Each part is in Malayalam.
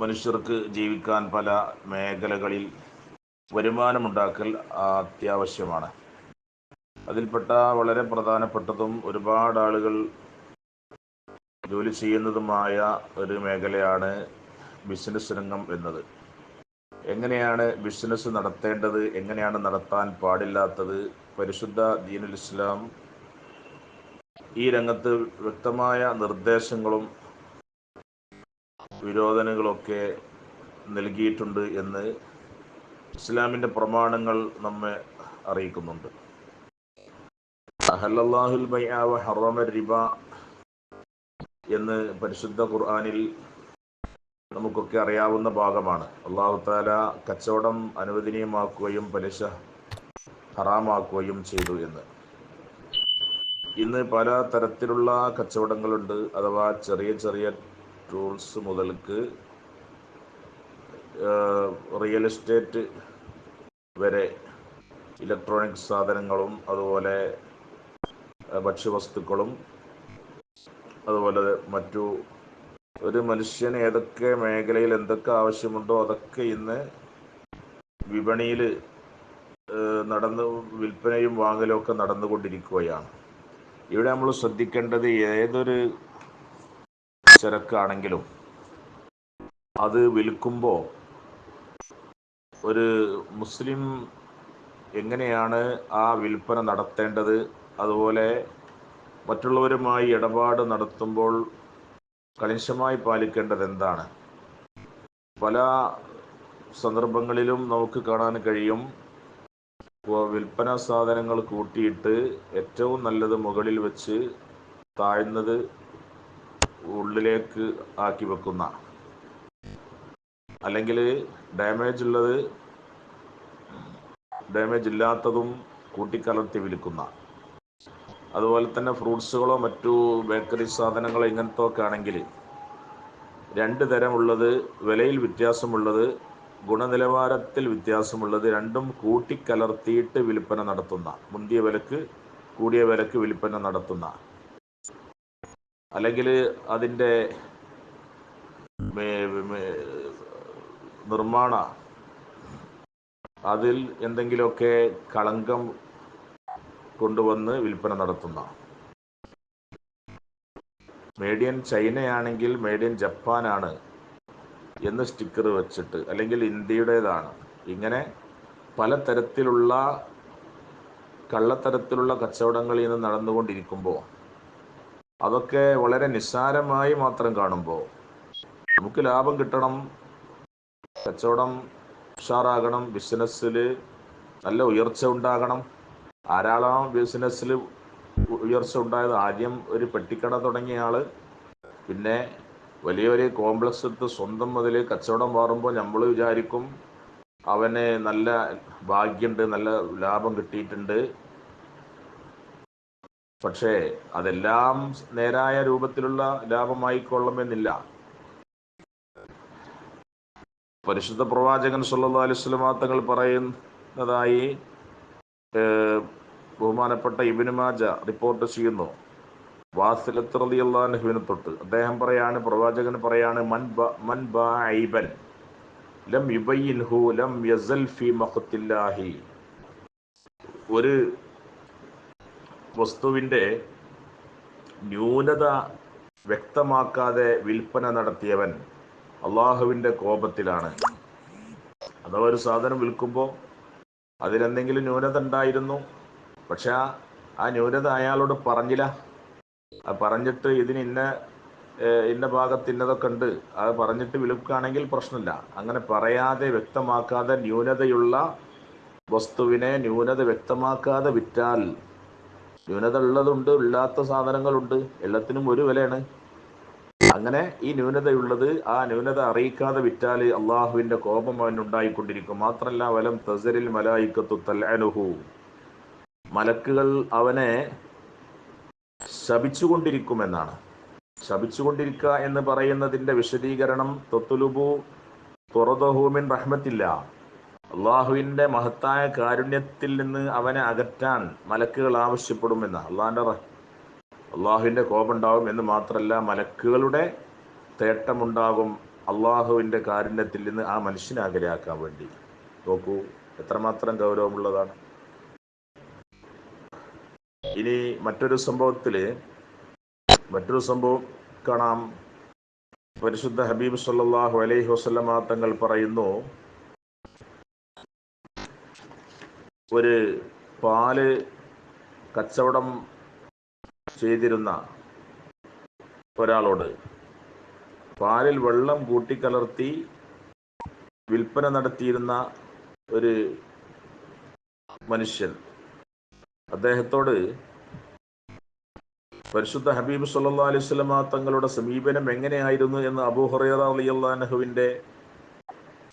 മനുഷ്യർക്ക് ജീവിക്കാൻ പല മേഖലകളിൽ വരുമാനമുണ്ടാക്കൽ അത്യാവശ്യമാണ്. അതിൽപ്പെട്ട വളരെ പ്രധാനപ്പെട്ടതും ഒരുപാട് ആളുകൾ ജോലി ചെയ്യുന്നതുമായ ഒരു മേഖലയാണ് ബിസിനസ് രംഗം എന്നത്. എങ്ങനെയാണ് ബിസിനസ് നടത്തേണ്ടത്? എങ്ങനെയാണ് നടത്താൻ പാടില്ലാത്തത്? പരിശുദ്ധ ദീനുൽ ഇസ്ലാം ഈ രംഗത്ത് വ്യക്തമായ നിർദ്ദേശങ്ങളും വിരോധനകളൊക്കെ നൽകിയിട്ടുണ്ട് എന്ന് ഇസ്ലാമിന്റെ പ്രമാണങ്ങൾ നമ്മെ അറിയിക്കുന്നുണ്ട്. അഹല്ലാഹുൽ ബൈഅ വ ഹറമ റിബ എന്ന് പരിശുദ്ധ ഖുർആാനിൽ നമുക്കൊക്കെ അറിയാവുന്ന ഭാഗമാണ്. അള്ളാഹു താല കച്ചവടം അനുവദനീയമാക്കുകയും പലിശ ഹറാമാക്കുകയും ചെയ്തു എന്ന്. ഇന്ന് പല തരത്തിലുള്ള കച്ചവടങ്ങളുണ്ട്. അഥവാ ചെറിയ ചെറിയ ടൂൾസ് മുതൽക്ക് റിയൽ എസ്റ്റേറ്റ് വരെ ഇലക്ട്രോണിക് സാധനങ്ങളും അതുപോലെ ഭക്ഷ്യവസ്തുക്കളും അതുപോലെ മറ്റു ഒരു മനുഷ്യന് ഏതൊക്കെ മേഖലയിൽ എന്തൊക്കെ ആവശ്യമുണ്ടോ അതൊക്കെ ഇന്ന് വിപണിയിൽ നടന്ന് വിൽപ്പനയും വാങ്ങലും ഒക്കെ നടന്നുകൊണ്ടിരിക്കുകയാണ്. ഇവിടെ നമ്മൾ ശ്രദ്ധിക്കേണ്ടത് ഏതൊരു ചരക്കാണെങ്കിലും അത് വിൽക്കുമ്പോൾ ഒരു മുസ്ലിം എങ്ങനെയാണ് ആ വിൽപ്പന നടത്തേണ്ടത്? അതുപോലെ മറ്റുള്ളവരുമായി ഇടപാട് നടത്തുമ്പോൾ കണിശമായി പാലിക്കേണ്ടത് എന്താണ്? പല സന്ദർഭങ്ങളിലും നമുക്ക് കാണാൻ കഴിയും. വിൽപ്പന സാധനങ്ങൾ കൂട്ടിയിട്ട് ഏറ്റവും നല്ലത് മുകളിൽ വെച്ച് താഴ്ന്നത് ഉള്ളിലേക്ക് ആക്കി വെക്കുന്ന. അല്ലെങ്കിൽ ഡാമേജ് ഉള്ളത് ഡാമേജ് ഇല്ലാത്തതും കൂട്ടിക്കലർത്തി വിൽക്കുന്ന. അതുപോലെ തന്നെ ഫ്രൂട്ട്സുകളോ മറ്റു ബേക്കറി സാധനങ്ങളോ ഇങ്ങനത്തെ ഒക്കെ ആണെങ്കിൽ രണ്ട് തരമുള്ളത് വിലയിൽ വ്യത്യാസമുള്ളത് ഗുണനിലവാരത്തിൽ വ്യത്യാസമുള്ളത് രണ്ടും കൂട്ടിക്കലർത്തിയിട്ട് വിൽപ്പന നടത്തുന്ന മുന്തിയ വിലക്ക് കൂടിയ വിലക്ക് വിൽപ്പന നടത്തുന്ന. അല്ലെങ്കിൽ അതിന്റെ നിർമ്മാണ അതിൽ എന്തെങ്കിലുമൊക്കെ കളങ്കം കൊണ്ടുവന്ന് വിൽപ്പന നടത്തുന്ന. മേഡ് ഇൻ ചൈനയാണെങ്കിൽ മേഡ് ഇൻ ജപ്പാനാണ് എന്ന് സ്റ്റിക്കർ വെച്ചിട്ട് അല്ലെങ്കിൽ ഇന്ത്യയുടേതാണ്. ഇങ്ങനെ പലതരത്തിലുള്ള കള്ളത്തരത്തിലുള്ള കച്ചവടങ്ങൾ ഇന്ന് നടന്നുകൊണ്ടിരിക്കുമ്പോൾ അതൊക്കെ വളരെ നിസ്സാരമായി മാത്രം കാണുമ്പോൾ നമുക്ക് ലാഭം കിട്ടണം കച്ചവടം ഉഷാറാകണം ബിസിനസ്സിൽ നല്ല ഉയർച്ച ഉണ്ടാകണം. ധാരാളം ബിസിനസ്സിൽ ഉയർച്ച ഉണ്ടായത് ആദ്യം ഒരു പെട്ടിക്കട തുടങ്ങിയ ആൾ പിന്നെ വലിയ വലിയ കോംപ്ലക്സ് എടുത്ത് സ്വന്തം മുതൽ കച്ചവടം മാറുമ്പോൾ നമ്മൾ വിചാരിക്കും അവന് നല്ല ഭാഗ്യമുണ്ട് നല്ല ലാഭം കിട്ടിയിട്ടുണ്ട്. പക്ഷേ അതെല്ലാം നേരായ രൂപത്തിലുള്ള ലാഭമായിക്കൊള്ളണമെന്നില്ല. പരിശുദ്ധ പ്രവാചകൻ സല്ലാ അലുസ്ലമാ തങ്ങൾ പറയുന്നതായി ബഹുമാനപ്പെട്ട ഇബിന് മാജ റിപ്പോർട്ട് ചെയ്യുന്നു. അള്ളാഹുവിനെ തൊട്ട്. അദ്ദേഹം പറയാണ് പ്രവാചകൻ പറയാണ് മൻ മൻ ബൈബൻ ലം ലം യസൽ ഫി ഒരു വസ്തുവിന്റെ ന്യൂനത വ്യക്തമാക്കാതെ വിൽപ്പന നടത്തിയവൻ അള്ളാഹുവിന്റെ കോപത്തിലാണ്. അഥവാ ഒരു സാധനം വിൽക്കുമ്പോൾ അതിലെന്തെങ്കിലും ന്യൂനത ഉണ്ടായിരുന്നു. പക്ഷെ ആ ന്യൂനത അയാളോട് പറഞ്ഞില്ല. പറഞ്ഞിട്ട് ഇതിന് ഇന്ന ഇന്ന ഭാഗത്ത് ഇന്നതൊക്കെ ഉണ്ട്. അത് പറഞ്ഞിട്ട് വിൽക്കുകയാണെങ്കിൽ പ്രശ്നമില്ല. അങ്ങനെ പറയാതെ വ്യക്തമാക്കാതെ ന്യൂനതയുള്ള വസ്തുവിനെ ന്യൂനത വ്യക്തമാക്കാതെ വിറ്റാൽ ന്യൂനത ഉള്ളതുണ്ട് ഇല്ലാത്ത സാധനങ്ങളുണ്ട് എല്ലാത്തിനും ഒരു വിലയാണ്. അങ്ങനെ ഈ ന്യൂനതയുള്ളത് ആ ന്യൂനത അറിയിക്കാതെ വിറ്റാൽ അള്ളാഹുവിന്റെ കോപം അവനുണ്ടായിക്കൊണ്ടിരിക്കും. മാത്രമല്ല വലം തസരിൽ മലായിക്കത്തു തല്ലനുഹു മലക്കുകൾ അവനെ ശപിച്ചുകൊണ്ടിരിക്കുമെന്നാണ്. ശപിച്ചുകൊണ്ടിരിക്കുക എന്ന് പറയുന്നതിന്റെ വിശദീകരണം തൊത്തുലുബു തുറദഹൂമിൻ റഹ്മത്തില്ല. അള്ളാഹുവിന്റെ മഹത്തായ കാരുണ്യത്തിൽ നിന്ന് അവനെ അകറ്റാൻ മലക്കുകൾ ആവശ്യപ്പെടുമെന്ന് അള്ളാഹിന്റെ അള്ളാഹുവിന്റെ കോപമുണ്ടാകും എന്ന് മാത്രമല്ല മലക്കുകളുടെ തേട്ടമുണ്ടാകും അള്ളാഹുവിന്റെ കാരുണ്യത്തിൽ നിന്ന് ആ മനുഷ്യനെ അകലെയാക്കാൻ വേണ്ടി. നോക്കൂ എത്രമാത്രം ഗൗരവമുള്ളതാണ്. ഇനി മറ്റൊരു സംഭവത്തിൽ മറ്റൊരു സംഭവം കാണാം. പരിശുദ്ധ ഹബീബ് സല്ലാഹു അലൈഹി വസ്ലമാ തങ്ങൾ പറയുന്നു ഒരു പാൽ കച്ചവടം ചെയ്തിരുന്ന ഒരാളോട് പാലിൽ വെള്ളം കൂട്ടിക്കലർത്തി വിൽപ്പന നടത്തിയിരുന്ന ഒരു മനുഷ്യൻ അദ്ദേഹത്തോട് പരിശുദ്ധ ഹബീബ് സല്ലാ അലൈഹി സ്വലമ തങ്ങളുടെ സമീപനം എങ്ങനെയായിരുന്നു എന്ന് അബൂഹറേറ അലിയല്ലാഹുവിന്റെ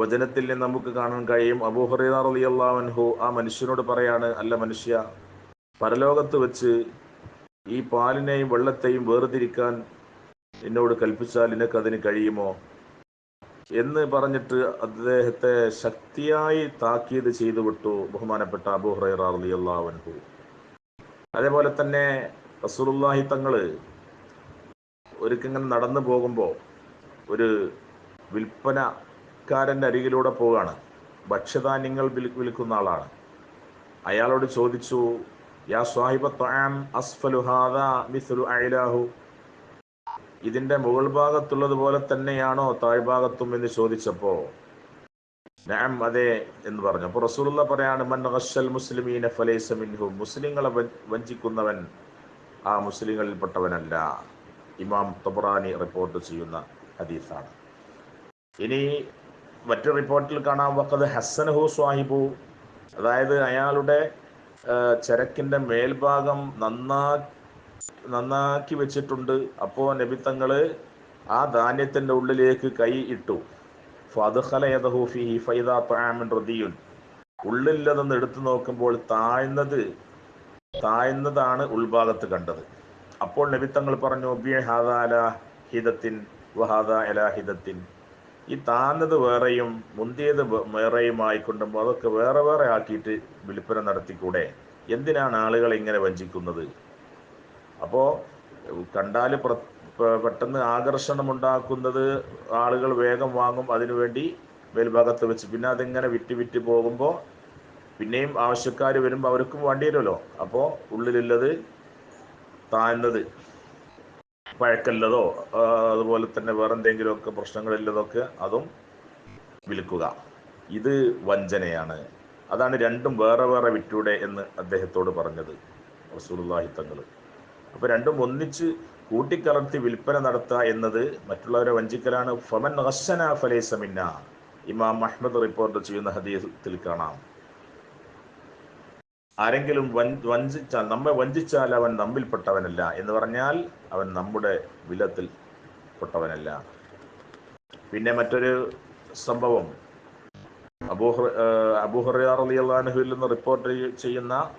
വചനത്തിൽ നിന്ന് നമുക്ക് കാണാൻ കഴിയും. അബൂഹറേറ അലിയല്ലാഹു ആ മനുഷ്യനോട് പറയാണ് അല്ല മനുഷ്യ പരലോകത്ത് വെച്ച് ഈ പാലിനെയും വെള്ളത്തെയും വേർതിരിക്കാൻ എന്നോട് കൽപ്പിച്ചാൽ നിനക്കതിന് കഴിയുമോ? എന്ന് പറഞ്ഞിട്ട് അദ്ദേഹത്തെ ശക്തിയായി താക്കീത് ചെയ്തു വിട്ടു ബഹുമാനപ്പെട്ട അബൂ ഹുറൈറ റളിയല്ലാഹു അതേപോലെ തന്നെ റസൂലുള്ളാഹി തങ്ങൾ ഒരിക്കങ്ങനെ നടന്നു പോകുമ്പോൾ ഒരു വിൽപ്പനക്കാരന്റെ അരികിലൂടെ പോവുകയാണ്. ഭക്ഷ്യധാന്യങ്ങൾ വിൽക്കുന്ന ആളാണ്. അയാളോട് ചോദിച്ചു യാ സ്വാഹിബ ത്വആം അസ്ഫലു അയിലാഹു ഇതിന്റെ മുകൾ ഭാഗത്തുള്ളത് പോലെ തന്നെയാണോ താഴ്ഭാഗത്തും എന്ന് ചോദിച്ചപ്പോ ഞാൻ അതെ എന്ന് പറഞ്ഞു. അപ്പോൾ റസൂലുള്ള പറയാണ് മൻ റഷൽ മുസ്ലിമീന ഫലൈസ മിൻഹു. മുസ്ലിങ്ങളെ വഞ്ചിക്കുന്നവൻ ആ മുസ്ലിങ്ങളിൽപ്പെട്ടവനല്ല. ഇമാം തബറാനി റിപ്പോർട്ട് ചെയ്യുന്ന ഹദീസാണ്. ഇനി മറ്റു റിപ്പോർട്ടിൽ കാണാം. വക്കത് ഹസ്സനഹു സ്വാഹിബു. അതായത് അയാളുടെ ചരക്കിന്റെ മേൽഭാഗം നന്നാ നന്നാക്കി വെച്ചിട്ടുണ്ട്. അപ്പോൾ നബിത്തങ്ങൾ ആ ധാന്യത്തിന്റെ ഉള്ളിലേക്ക് കൈ ഇട്ടു. ഉള്ളില്ലതെന്ന് എടുത്തു നോക്കുമ്പോൾ താഴ്ന്നത് താഴ്ന്നതാണ് ഉൾഭാഗത്ത് കണ്ടത്. അപ്പോൾ നബിത്തങ്ങൾ പറഞ്ഞു ഹിതത്തിൻ വഹാദ അലാഹിതത്തിൻ ഈ താന്നത് വേറെയും മുന്തിയത് വേറെയുമായി കൊണ്ടുമ്പോൾ അതൊക്കെ വേറെ വേറെ ആക്കിയിട്ട് വിൽപ്പന നടത്തിക്കൂടെ? എന്തിനാണ് ആളുകൾ ഇങ്ങനെ വഞ്ചിക്കുന്നത്? അപ്പോൾ കണ്ടാൽ പെട്ടെന്ന് ആകർഷണം ഉണ്ടാക്കുന്നത് ആളുകൾ വേഗം വാങ്ങും. അതിനുവേണ്ടി മേൽഭാഗത്ത് വെച്ച് പിന്നെ അതിങ്ങനെ വിറ്റ് വിറ്റ് പോകുമ്പോൾ പിന്നെയും ആവശ്യക്കാർ വരുമ്പോൾ അവർക്കും വേണ്ടി വരുമല്ലോ അപ്പോൾ ഉള്ളിലുള്ളത് താഴ്ന്നത്. പഴക്കല്ലതോ അതുപോലെ തന്നെ വേറെ എന്തെങ്കിലുമൊക്കെ പ്രശ്നങ്ങളില്ലതൊക്കെ അതും വിൽക്കുക. ഇത് വഞ്ചനയാണ്. അതാണ് രണ്ടും വേറെ വേറെ വിറ്റൂടെ എന്ന് അദ്ദേഹത്തോട് പറഞ്ഞത് റസൂലുള്ളാഹി തങ്ങൾ അപ്പൊ രണ്ടും ഒന്നിച്ച് കൂട്ടിക്കലർത്തി വിൽപ്പന നടത്തുക എന്നത് മറ്റുള്ളവരെ വഞ്ചിക്കലാണ്. ഫമൻ ഹസന ഫലേസമിന്ന ഇമാം അഹ്മദ് റിപ്പോർട്ട് ചെയ്യുന്ന ഹദീസിൽ കാണാം. ആരെങ്കിലും വഞ്ചിച്ചാൽ നമ്മെ വഞ്ചിച്ചാൽ അവൻ നമ്മിൽപ്പെട്ടവനല്ല എന്ന് പറഞ്ഞാൽ അവൻ നമ്മുടെ വിലത്തിൽ പെട്ടവനല്ല. പിന്നെ മറ്റൊരു സംഭവം. അബൂഹർ അബൂഹറിയാർ അലി നിന്ന് റിപ്പോർട്ട് ചെയ്യുന്ന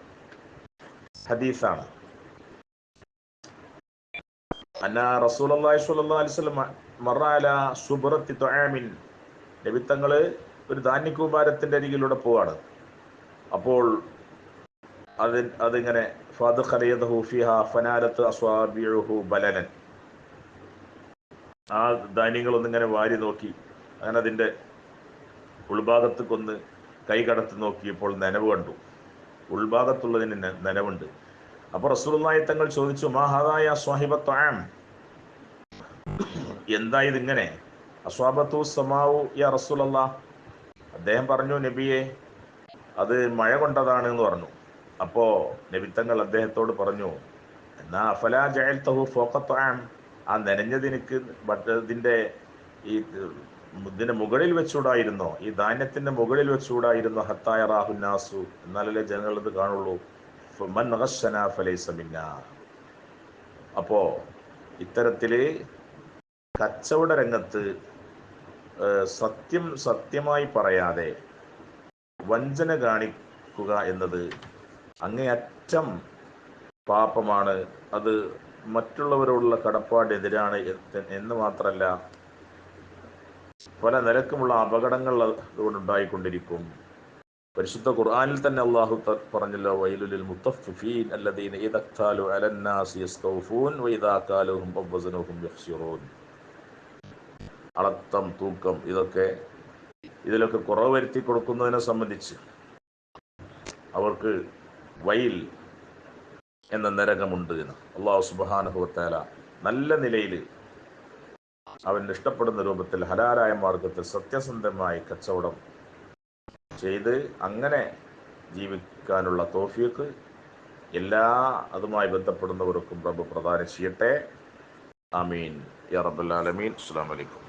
ഹദീസാണ്. അന്ന റസൂലി സ്വല്ലി മറാല സുബ്രത്തി ഒരു ധാന്യകൂമാരത്തിന്റെ അരികിലൂടെ പോവാണ്. അപ്പോൾ അത് അതിങ്ങനെ ബലനൻ. ആ ധാന്യങ്ങളൊന്നിങ്ങനെ വാരി നോക്കി അങ്ങനെ അതിന്റെ ഉൾഭാഗത്ത് കൊന്ന് കൈ കടത്തി നോക്കിയപ്പോൾ നനവ് കണ്ടു. ഉൾഭാഗത്തുള്ളതിന് നനവുണ്ട്. അപ്പോൾ റസൂലുള്ളാഹി തങ്ങൾ ചോദിച്ചു മാഹാദായ സ്വാഹിബത്വാം എന്താ ഇതിങ്ങനെ അസ്വാബത്തു സമാവു യാ റസൂലല്ലാ. അദ്ദേഹം പറഞ്ഞു നബിയെ അത് മഴ കൊണ്ടതാണ് എന്ന് പറഞ്ഞു. അപ്പോ നബിത്തങ്ങൾ അദ്ദേഹത്തോട് പറഞ്ഞു എന്നാ അഫലാ ജയൽത്തഹു ഫോക്കത്വാം ആ നനഞ്ഞതിനിക്ക് ഇതിന്റെ ഈ ഇതിന്റെ മുകളിൽ വെച്ചൂടായിരുന്നോ ഈ ധാന്യത്തിന്റെ മുകളിൽ വെച്ചൂടായിരുന്നോ ഹത്തായ റാഹുനാസു എന്നാലല്ലേ ജനങ്ങൾ ഇത് കാണുള്ളൂ. അപ്പോ ഇത്തരത്തിൽ കച്ചവട രംഗത്ത് സത്യം സത്യമായി പറയാതെ വഞ്ചന കാണിക്കുക എന്നത് അങ്ങേയറ്റം പാപമാണ്. അത് മറ്റുള്ളവരോടുള്ള കടപ്പാടെതിരാണ് എന്ന് മാത്രമല്ല പല നിരക്കുമുള്ള അപകടങ്ങൾ അതുകൊണ്ടുണ്ടായിക്കൊണ്ടിരിക്കും പരിശുദ്ധ ഖുർആനിൽ തന്നെ അള്ളാഹു പറഞ്ഞല്ലോ വൈലുലിൽ മുത്തഫിഫീൻ അല്ലദീന അലന്നാസി യസ്തൗഫൂൻ അളത്തം തൂക്കം ഇതൊക്കെ ഇതിലൊക്കെ കുറവ് വരുത്തി കൊടുക്കുന്നതിനെ സംബന്ധിച്ച് അവർക്ക് വൈൽ എന്ന നരകമുണ്ട് എന്ന്. അള്ളാഹു സുബാനുഭവത്താല നല്ല നിലയിൽ അവൻ ഇഷ്ടപ്പെടുന്ന രൂപത്തിൽ ഹലാലായ മാർഗത്തിൽ സത്യസന്ധമായി കച്ചവടം ചെയ്ത് അങ്ങനെ ജീവിക്കാനുള്ള തോഫിയക്ക് എല്ലാ അതുമായി ബന്ധപ്പെടുന്നവർക്കും റബ്ബ് പ്രദാനം ചെയ്യട്ടെ. ആമീൻ. യാ റബ്ബൽ ആലമീൻ. അസ്സലാമു അലൈക്കും.